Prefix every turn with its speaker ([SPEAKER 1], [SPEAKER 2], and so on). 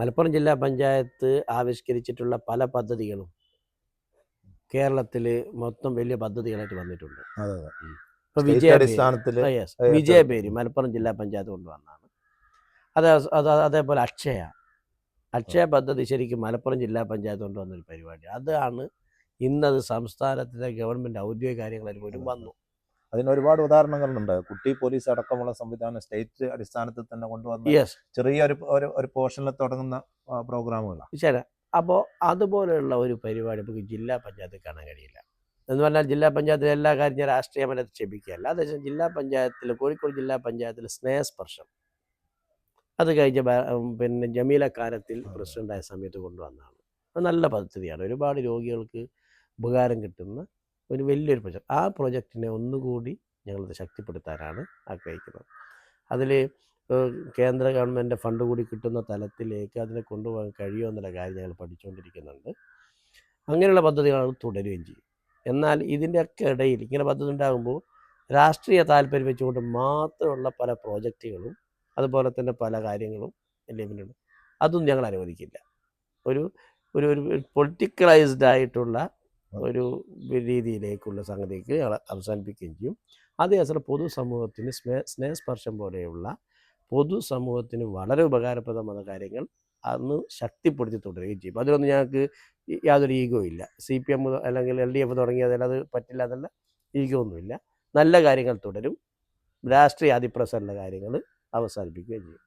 [SPEAKER 1] മലപ്പുറം ജില്ലാ പഞ്ചായത്ത് ആവിഷ്കരിച്ചിട്ടുള്ള പല പദ്ധതികളും കേരളത്തിൽ മൊത്തം വലിയ പദ്ധതികളായിട്ട് വന്നിട്ടുണ്ട്. ഇപ്പൊ വിജയപേരി മലപ്പുറം ജില്ലാ പഞ്ചായത്ത് കൊണ്ടുവന്നാണ് അത് അത് അതേപോലെ അക്ഷയ. അക്ഷയ പദ്ധതി ശരിക്കും മലപ്പുറം ജില്ലാ പഞ്ചായത്ത് കൊണ്ടുവന്നൊരു പരിപാടി അതാണ് ഇന്നത് സംസ്ഥാനത്തിലെ ഗവൺമെന്റ് ഔദ്യോഗിക കാര്യങ്ങളിൽ പോലും വന്നു.
[SPEAKER 2] അതിന് ഒരുപാട് ഉദാഹരണങ്ങളുണ്ട്. കുട്ടി പോലീസ് അടക്കമുള്ള സംവിധാനം സ്റ്റേറ്റ് അടിസ്ഥാനത്തിൽ തന്നെ കൊണ്ടുവന്ന ചെറിയ ഒരു ഒരു പോർഷനിൽ തുടങ്ങുന്ന പ്രോഗ്രാമുകളാണ്
[SPEAKER 1] ശരി അപ്പോൾ അതുപോലെയുള്ള ഒരു പരിപാടി നമുക്ക് ജില്ലാ പഞ്ചായത്തിൽ കാണാൻ കഴിയില്ല. എന്ന് പറഞ്ഞാൽ ജില്ലാ പഞ്ചായത്തിലെ എല്ലാ കാര്യം രാഷ്ട്രീയമനത്തെ ക്ഷമിക്കുകയല്ല അതേസമയം ജില്ലാ പഞ്ചായത്തിൽ കോഴിക്കോട് ജില്ലാ പഞ്ചായത്തിൽ സ്നേഹസ്പർശം. അത് കഴിഞ്ഞ പിന്നെ ജമീല കാലത്തിൽ
[SPEAKER 2] ആ.
[SPEAKER 1] പ്രസിഡന്റായ സമയത്ത് കൊണ്ടുവന്നതാണ്. അത് നല്ല പദ്ധതിയാണ്. ഒരുപാട് രോഗികൾക്ക് ഉപകാരം കിട്ടുന്ന ഒരു വലിയൊരു പ്രൊജക്ട്. ആ പ്രൊജക്റ്റിനെ ഒന്നുകൂടി ഞങ്ങളത് ശക്തിപ്പെടുത്താനാണ് ആഗ്രഹിക്കുന്നത്. അതിൽ കേന്ദ്ര ഗവൺമെന്റ് ഫണ്ട് കൂടി കിട്ടുന്ന തലത്തിലേക്ക് അതിനെ കൊണ്ടുപോകാൻ കഴിയുമോ എന്നുള്ള കാര്യം ഞങ്ങൾ പഠിച്ചുകൊണ്ടിരിക്കുന്നുണ്ട്. അങ്ങനെയുള്ള പദ്ധതികൾ തുടരുകയും ചെയ്യും. എന്നാൽ ഇതിന്റെയൊക്കെ ഇടയിൽ ഇങ്ങനെ പദ്ധതി ഉണ്ടാകുമ്പോൾ രാഷ്ട്രീയ താല്പര്യം വെച്ചുകൊണ്ട് മാത്രമുള്ള പല പ്രോജക്റ്റുകളും അതുപോലെ തന്നെ പല കാര്യങ്ങളും ലഭ്യമുണ്ട് അതും ഞങ്ങൾ അനുവദിക്കില്ല. ഒരു ഒരു ഒരു പൊളിറ്റിക്കലൈസ്ഡ് ആയിട്ടുള്ള ഒരു രീതിയിലേക്കുള്ള സംഗതിക്ക് അവസാനിപ്പിക്കുകയും ചെയ്യും. അതേസമയം പൊതുസമൂഹത്തിന് സ്നേഹ സ്നേഹസ്പർശം പോലെയുള്ള പൊതുസമൂഹത്തിന് വളരെ ഉപകാരപ്രദമായ കാര്യങ്ങൾ അന്ന് ശക്തിപ്പെടുത്തി തുടരുകയും ചെയ്യും. അതിലൊന്നും ഞങ്ങൾക്ക് യാതൊരു ഈഗോ ഇല്ല. സി പി എം അല്ലെങ്കിൽ എൽ ഡി എഫ് തുടങ്ങിയതിൽ അത് പറ്റില്ല എന്നല്ല ഈഗോ ഒന്നുമില്ല നല്ല കാര്യങ്ങൾ തുടരും. രാഷ്ട്രീയ അതിപ്രസരണ കാര്യങ്ങൾ അവസാനിപ്പിക്കുകയും ചെയ്യും.